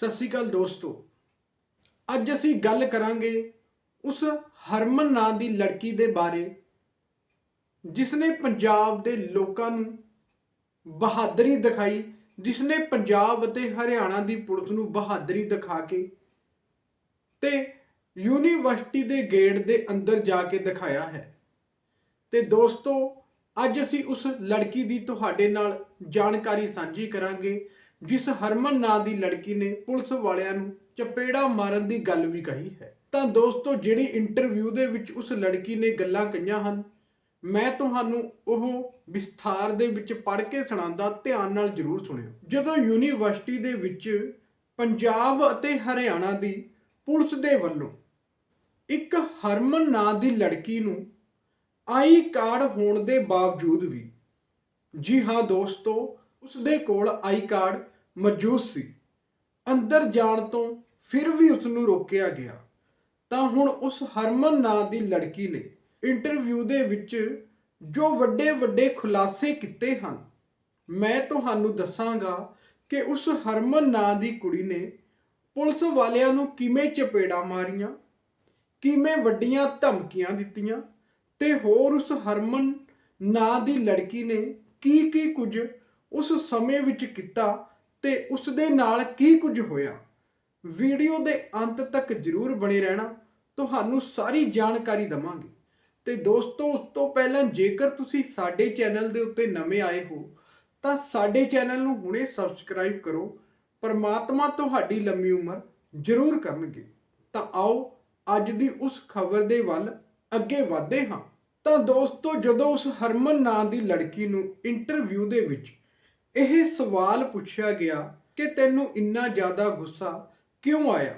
ਸਤਿ ਸ਼੍ਰੀ ਅਕਾਲ ਦੋਸਤੋ। ਅੱਜ ਅਸੀਂ ਗੱਲ ਕਰਾਂਗੇ ਉਸ ਹਰਮਨ ਨਾਂ ਦੀ ਲੜਕੀ ਦੇ ਬਾਰੇ ਜਿਸ ਨੇ ਪੰਜਾਬ ਦੇ ਲੋਕਾਂ ਨੂੰ ਬਹਾਦਰੀ ਦਿਖਾਈ ਜਿਸ ਨੇ ਪੰਜਾਬ ਅਤੇ ਹਰਿਆਣਾ ਦੀ ਪੁਲਿਸ ਨੂੰ ਬਹਾਦਰੀ ਦਿਖਾ ਕੇ ਤੇ ਯੂਨੀਵਰਸਿਟੀ ਦੇ ਗੇਟ ਦੇ ਅੰਦਰ ਜਾ ਕੇ ਦਿਖਾਇਆ ਹੈ। ਤੇ ਦੋਸਤੋ, ਅੱਜ ਅਸੀਂ ਉਸ ਲੜਕੀ ਦੀ ਤੁਹਾਡੇ ਨਾਲ ਜਾਣਕਾਰੀ ਸਾਂਝੀ ਕਰਾਂਗੇ ਜਿਸ ਹਰਮਨ ਨਾਂ ਦੀ ਲੜਕੀ ਨੇ ਪੁਲਿਸ ਵਾਲਿਆਂ ਨੂੰ ਚਪੇੜਾ ਮਾਰਨ ਦੀ ਗੱਲ ਵੀ ਕਹੀ ਹੈ। ਤਾਂ ਦੋਸਤੋ, ਜਿਹੜੀ ਇੰਟਰਵਿਊ ਦੇ ਵਿੱਚ ਉਸ ਲੜਕੀ ਨੇ ਗੱਲਾਂ ਕਹੀਆਂ ਹਨ, ਮੈਂ ਤੁਹਾਨੂੰ ਉਹ ਵਿਸਥਾਰ ਦੇ ਵਿੱਚ ਪੜ੍ਹ ਕੇ ਸੁਣਾਉਂਦਾ ਧਿਆਨ ਨਾਲ ਜ਼ਰੂਰ ਸੁਣਿਓ। ਜਦੋਂ ਯੂਨੀਵਰਸਿਟੀ ਦੇ ਵਿੱਚ ਪੰਜਾਬ ਅਤੇ ਹਰਿਆਣਾ ਦੀ ਪੁਲਿਸ ਦੇ ਵੱਲੋਂ ਇੱਕ ਹਰਮਨ ਨਾਂ ਦੀ ਲੜਕੀ ਨੂੰ ਆਈ ਕਾਰਡ ਹੋਣ ਦੇ ਬਾਵਜੂਦ ਵੀ, ਜੀ ਹਾਂ ਦੋਸਤੋ ਉਸ ਦੇ ਕੋਲ ਆਈ ਕਾਰਡ ਮੌਜੂਦ ਸੀ। ਅੰਦਰ ਜਾਣ ਤੋਂ ਫਿਰ ਵੀ ਉਸ ਨੂੰ ਰੋਕਿਆ ਗਿਆ। ਤਾਂ ਹੁਣ ਉਸ ਹਰਮਨ ਨਾਂ ਦੀ ਲੜਕੀ ਨੇ ਇੰਟਰਵਿਊ ਦੇ ਵਿੱਚ ਜੋ ਵੱਡੇ ਵੱਡੇ ਖੁਲਾਸੇ ਕੀਤੇ ਹਨ, ਮੈਂ ਤੁਹਾਨੂੰ ਦੱਸਾਂਗਾ ਕਿ ਉਸ ਹਰਮਨ ਨਾਂ ਦੀ ਕੁੜੀ ਨੇ ਪੁਲਿਸ ਵਾਲਿਆਂ ਨੂੰ ਕਿਵੇਂ ਚਪੇੜਾ ਮਾਰੀਆਂ, ਕਿਵੇਂ ਵੱਡੀਆਂ ਧਮਕੀਆਂ ਦਿੱਤੀਆਂ ਤੇ ਹੋਰ ਉਸ ਹਰਮਨ ਨਾਂ ਦੀ ਲੜਕੀ ਨੇ ਕੀ ਕੀ ਕੁਝ ਉਸ ਸਮੇਂ ਵਿੱਚ ਕੀਤਾ ਤੇ ਉਸ ਦੇ ਨਾਲ ਕੀ ਕੁਝ ਹੋਇਆ? ਵੀਡੀਓ ਦੇ ਅੰਤ ਤੱਕ ਜਰੂਰ ਬਣੇ ਰਹਿਣਾ, ਤੁਹਾਨੂੰ ਸਾਰੀ ਜਾਣਕਾਰੀ ਦਵਾਂਗੇ। ਤੇ ਦੋਸਤੋ, ਉਸ ਤੋਂ ਪਹਿਲਾਂ ਜੇਕਰ ਤੁਸੀਂ ਸਾਡੇ ਚੈਨਲ ਦੇ ਉੱਤੇ ਨਵੇਂ ਆਏ ਹੋ, ਤਾਂ ਸਾਡੇ ਚੈਨਲ ਨੂੰ ਹੁਣੇ ਸਬਸਕ੍ਰਾਈਬ ਕਰੋ। ਪਰਮਾਤਮਾ ਤੁਹਾਡੀ ਲੰਮੀ ਉਮਰ ਜ਼ਰੂਰ ਕਰਨਗੇ। ਤਾਂ ਆਓ, ਅੱਜ ਦੀ ਉਸ ਖਬਰ ਦੇ ਵੱਲ ਅੱਗੇ ਵਧਦੇ ਹਾਂ। ਤਾਂ ਦੋਸਤੋ, ਜਦੋਂ ਉਸ ਹਰਮਨ ਨਾਂ ਦੀ ਲੜਕੀ ਨੂੰ ਇੰਟਰਵਿਊ ਦੇ ਵਿੱਚ ਇਹ ਸਵਾਲ ਪੁੱਛਿਆ ਗਿਆ ਕਿ ਤੈਨੂੰ ਇੰਨਾ ਜ਼ਿਆਦਾ ਗੁੱਸਾ ਕਿਉਂ ਆਇਆ?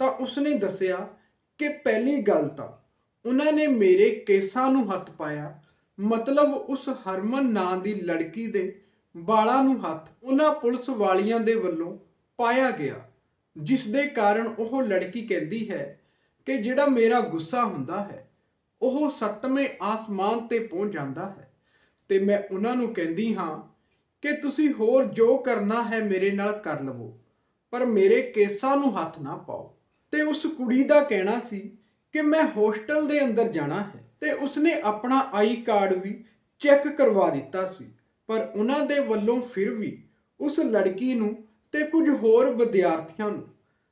ਤਾਂ ਉਸਨੇ ਦੱਸਿਆ ਕਿ ਪਹਿਲੀ ਗੱਲ ਤਾਂ ਉਹਨਾਂ ਨੇ ਮੇਰੇ ਕੇਸਾਂ ਨੂੰ ਹੱਥ ਪਾਇਆ, ਮਤਲਬ ਉਸ ਹਰਮਨ ਨਾਂ ਦੀ ਲੜਕੀ ਦੇ ਵਾਲਾਂ ਨੂੰ ਹੱਥ ਉਹਨਾਂ ਪੁਲਿਸ ਵਾਲੀਆਂ ਦੇ ਵੱਲੋਂ ਪਾਇਆ ਗਿਆ, ਜਿਸ ਦੇ ਕਾਰਨ ਉਹ ਲੜਕੀ ਕਹਿੰਦੀ ਹੈ ਕਿ ਜਿਹੜਾ ਮੇਰਾ ਗੁੱਸਾ ਹੁੰਦਾ ਹੈ, ਉਹ ਸੱਤਵੇਂ ਆਸਮਾਨ ਤੇ ਪਹੁੰਚ ਜਾਂਦਾ ਹੈ ਤੇ ਮੈਂ ਉਹਨਾਂ ਨੂੰ ਕਹਿੰਦੀ ਹਾਂ ਕਿ ਤੁਸੀਂ ਹੋਰ ਜੋ ਕਰਨਾ ਹੈ ਮੇਰੇ ਨਾਲ ਕਰ ਲਵੋ, ਪਰ ਮੇਰੇ ਕੇਸਾਂ ਨੂੰ ਹੱਥ ਨਾ ਪਾਓ। ਤੇ ਉਸ ਕੁੜੀ ਦਾ ਕਹਿਣਾ ਸੀ ਕਿ ਮੈਂ ਹੋਸਟਲ ਦੇ ਅੰਦਰ ਜਾਣਾ ਹੈ ਤੇ ਉਸਨੇ ਆਪਣਾ ਆਈ ਕਾਰਡ ਵੀ ਚੈੱਕ ਕਰਵਾ ਦਿੱਤਾ ਸੀ, ਪਰ ਉਹਨਾਂ ਦੇ ਵੱਲੋਂ ਫਿਰ ਵੀ ਉਸ ਲੜਕੀ ਨੂੰ ਤੇ ਕੁਝ ਹੋਰ ਵਿਦਿਆਰਥੀਆਂ ਨੂੰ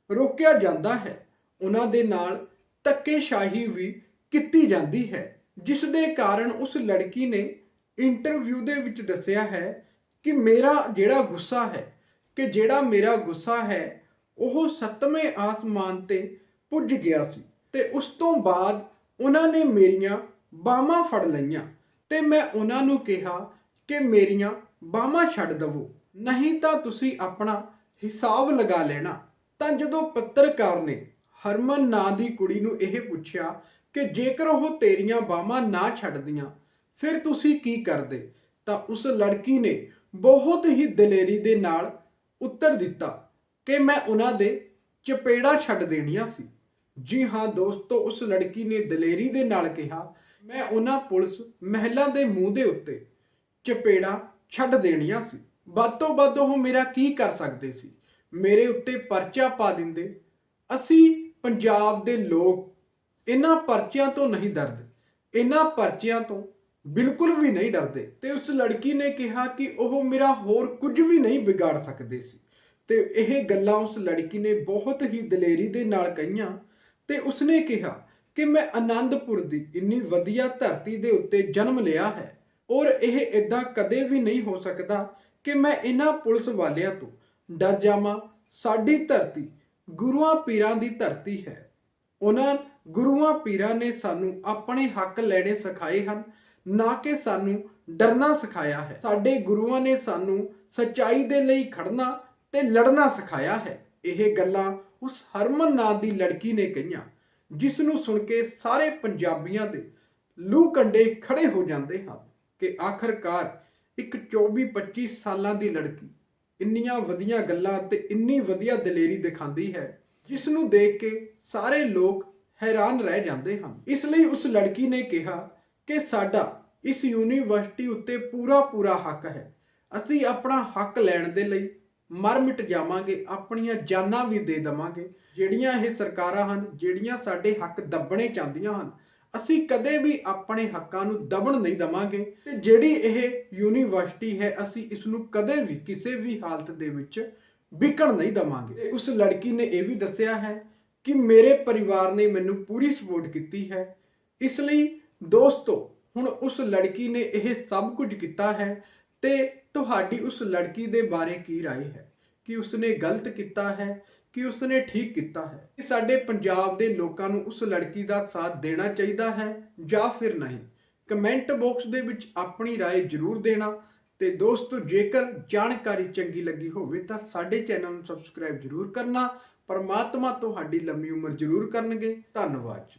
ਰੋਕਿਆ ਜਾਂਦਾ ਹੈ। ਉਹਨਾਂ ਦੇ ਨਾਲ ਧੱਕੇਸ਼ਾਹੀ ਵੀ ਕੀਤੀ ਜਾਂਦੀ ਹੈ, ਜਿਸ ਦੇ ਕਾਰਨ ਉਸ ਲੜਕੀ ਨੇ ਇੰਟਰਵਿਊ ਦੇ ਵਿੱਚ ਦੱਸਿਆ ਹੈ ਕਿ ਮੇਰਾ ਜਿਹੜਾ ਗੁੱਸਾ ਹੈ, ਕਿ ਜਿਹੜਾ ਮੇਰਾ ਗੁੱਸਾ ਹੈ, ਉਹ ਸੱਤਵੇਂ ਆਸਮਾਨ ਤੇ ਪੁੱਜ ਗਿਆ ਸੀ ਤੇ ਉਸ ਤੋਂ ਬਾਅਦ ਉਹਨਾਂ ਨੇ ਮੇਰੀਆਂ ਬਾਹਾਂ ਫੜ ਲਈਆਂ ਤੇ ਮੈਂ ਉਹਨਾਂ ਨੂੰ ਕਿਹਾ ਕਿ ਮੇਰੀਆਂ ਬਾਹਾਂ ਛੱਡ ਦਵੋ, ਨਹੀਂ ਤਾਂ ਤੁਸੀਂ ਆਪਣਾ ਹਿਸਾਬ ਲਗਾ ਲੈਣਾ। ਤਾਂ ਜਦੋਂ ਪੱਤਰਕਾਰ ਨੇ ਹਰਮਨ ਨਾਂ ਦੀ ਕੁੜੀ ਨੂੰ ਇਹ ਪੁੱਛਿਆ ਕਿ ਜੇਕਰ ਉਹ ਤੇਰੀਆਂ ਬਾਹਾਂ ਨਾ ਛੱਡਦੀਆਂ, ਫਿਰ ਤੁਸੀਂ ਕੀ ਕਰਦੇ? ਤਾਂ ਉਸ ਲੜਕੀ ਨੇ ਬਹੁਤ ਹੀ ਦਲੇਰੀ ਦੇ ਨਾਲ ਉੱਤਰ ਦਿੱਤਾ ਕਿ ਮੈਂ ਉਹਨਾਂ ਦੇ ਚਪੇੜਾ ਛੱਡ ਦੇਣੀਆਂ ਸੀ। ਜੀ ਹਾਂ ਦੋਸਤੋ, ਉਸ ਲੜਕੀ ਨੇ ਦਲੇਰੀ ਦੇ ਨਾਲ ਕਿਹਾ, ਮੈਂ ਉਹਨਾਂ ਪੁਲਿਸ ਮਹਿਲਾ ਦੇ ਮੂੰਹ ਦੇ ਉੱਤੇ ਚਪੇੜਾ ਛੱਡ ਦੇਣੀਆਂ ਸੀ। ਵੱਧ ਤੋਂ ਵੱਧ ਉਹ ਮੇਰਾ ਕੀ ਕਰ ਸਕਦੇ ਸੀ? ਮੇਰੇ ਉੱਤੇ ਪਰਚਾ ਪਾ ਦਿੰਦੇ। ਅਸੀਂ ਪੰਜਾਬ ਦੇ ਲੋਕ ਇਹਨਾਂ ਪਰਚਿਆਂ ਤੋਂ ਨਹੀਂ ਡਰਦੇ। ਇਹਨਾਂ ਪਰਚਿਆਂ ਤੋਂ ਬਿਲਕੁਲ ਵੀ ਨਹੀਂ ਡਰਦੇ। ਤੇ ਉਸ ਲੜਕੀ ਨੇ ਕਿਹਾ ਕਿ ਉਹ ਮੇਰਾ ਹੋਰ ਕੁਝ ਵੀ ਨਹੀਂ ਵਿਗਾੜ ਸਕਦੇ ਸੀ। ਤੇ ਇਹ ਗੱਲਾਂ ਉਸ ਲੜਕੀ ਨੇ ਬਹੁਤ ਹੀ ਦਲੇਰੀ ਦੇ ਨਾਲ ਕਹੀਆਂ। ਤੇ ਉਸਨੇ ਕਿਹਾ ਕਿ ਮੈਂ ਆਨੰਦਪੁਰ ਦੀ ਇੰਨੀ ਵਧੀਆ ਧਰਤੀ ਦੇ ਉੱਤੇ ਜਨਮ ਲਿਆ ਹੈ ਔਰ ਇਹ ਇਦਾਂ ਕਦੇ ਵੀ ਨਹੀਂ ਹੋ ਸਕਦਾ ਕਿ ਮੈਂ ਇਹਨਾਂ ਪੁਲਿਸ ਵਾਲਿਆਂ ਤੋਂ ਡਰ ਜਾਵਾਂ। ਸਾਡੀ ਧਰਤੀ ਗੁਰੂਆਂ ਪੀਰਾਂ ਦੀ ਧਰਤੀ ਹੈ। ਉਹਨਾਂ ਗੁਰੂਆਂ ਪੀਰਾਂ ਨੇ ਸਾਨੂੰ ਆਪਣੇ ਹੱਕ ਲੈਣੇ ਸਿਖਾਏ ਹਨ ਨਾ ਕਿ ਸਾਨੂੰ ਡਰਨਾ ਸਿਖਾਇਆ ਹੈ। ਸਾਡੇ ਗੁਰੂਆਂ ਨੇ ਸਾਨੂੰ ਸੱਚਾਈ ਦੇ ਲਈ ਖੜਨਾ ਤੇ ਲੜਨਾ ਸਿਖਾਇਆ ਹੈ। ਇਹ ਗੱਲਾਂ ਉਸ ਹਰਮਨ ਨਾਂ ਦੀ ਲੜਕੀ ਨੇ ਕਹੀਆਂ, ਜਿਸ ਨੂੰ ਸੁਣ ਕੇ ਸਾਰੇ ਪੰਜਾਬੀਆਂ ਦੇ ਲੂ ਕੰਡੇ ਖੜੇ ਹੋ ਜਾਂਦੇ ਹਨ ਕਿ ਆਖਰਕਾਰ ਇੱਕ 24-25 ਸਾਲਾਂ ਦੀ ਲੜਕੀ ਇੰਨੀਆਂ ਵਧੀਆ ਗੱਲਾਂ ਤੇ ਇੰਨੀ ਵਧੀਆ ਦਲੇਰੀ ਦਿਖਾਉਂਦੀ ਹੈ, ਜਿਸ ਨੂੰ ਦੇਖ ਕੇ ਸਾਰੇ ਲੋਕ ਹੈਰਾਨ ਰਹਿ ਜਾਂਦੇ ਹਨ। ਇਸ ਲਈ ਉਸ ਲੜਕੀ ਨੇ ਕਿਹਾ ਕਿ ਸਾਡਾ ਇਸ ਯੂਨੀਵਰਸਿਟੀ ਉੱਤੇ ਪੂਰਾ ਪੂਰਾ ਹੱਕ ਹੈ। ਅਸੀਂ ਆਪਣਾ ਹੱਕ ਲੈਣ ਦੇ ਲਈ ਮਰ ਮਿਟ ਜਾਵਾਂਗੇ, ਆਪਣੀਆਂ ਜਾਨਾਂ ਵੀ ਦੇ ਦਵਾਂਗੇ। ਜਿਹੜੀਆਂ ਇਹ ਸਰਕਾਰਾਂ ਹਨ, ਜਿਹੜੀਆਂ ਸਾਡੇ ਹੱਕ ਦੱਬਣੇ ਚਾਹੁੰਦੀਆਂ ਹਨ, ਅਸੀਂ ਕਦੇ ਵੀ ਆਪਣੇ ਹੱਕਾਂ ਨੂੰ ਦਬਣ ਨਹੀਂ ਦਵਾਂਗੇ। ਤੇ ਜਿਹੜੀ ਇਹ ਯੂਨੀਵਰਸਿਟੀ ਹੈ, ਅਸੀਂ ਇਸ ਨੂੰ ਕਦੇ ਵੀ ਕਿਸੇ ਵੀ ਹਾਲਤ ਦੇ ਵਿੱਚ ਵਿਕਣ ਨਹੀਂ ਦਵਾਂਗੇ। ਉਸ ਲੜਕੀ ਨੇ ਇਹ ਵੀ ਦੱਸਿਆ ਹੈ ਕਿ ਮੇਰੇ ਪਰਿਵਾਰ ਨੇ ਮੈਨੂੰ ਪੂਰੀ ਸਪੋਰਟ ਕੀਤੀ ਹੈ। ਇਸ ਲਈ ਦੋਸਤੋ ਹੁਣ ਉਸ ਲੜਕੀ ਨੇ ਇਹ ਸਭ ਕੁਝ ਕੀਤਾ ਹੈ ਤੇ ਤੁਹਾਡੀ ਉਸ ਲੜਕੀ ਦੇ ਬਾਰੇ ਕੀ رائے ਹੈ ਕਿ ਉਸਨੇ ਗਲਤ ਕੀਤਾ ਹੈ ਕਿ ਉਸਨੇ ਠੀਕ ਕੀਤਾ ਹੈ ਕਿ ਸਾਡੇ ਪੰਜਾਬ ਦੇ ਲੋਕਾਂ ਨੂੰ ਉਸ ਲੜਕੀ ਦਾ ਸਾਥ ਦੇਣਾ ਚਾਹੀਦਾ ਹੈ ਜਾਂ ਫਿਰ ਨਹੀਂ ਕਮੈਂਟ ਬਾਕਸ ਦੇ ਵਿੱਚ ਆਪਣੀ رائے ਜ਼ਰੂਰ ਦੇਣਾ ਤੇ ਦੋਸਤੋ ਜੇਕਰ ਜਾਣਕਾਰੀ ਚੰਗੀ ਲੱਗੀ ਹੋਵੇ ਤਾਂ ਸਾਡੇ ਚੈਨਲ ਨੂੰ ਸਬਸਕ੍ਰਾਈਬ ਜ਼ਰੂਰ ਕਰਨਾ ਪਰਮਾਤਮਾ ਤੁਹਾਡੀ ਲੰਮੀ ਉਮਰ ਜ਼ਰੂਰ ਕਰਨਗੇ ਧੰਨਵਾਦ ਜੀ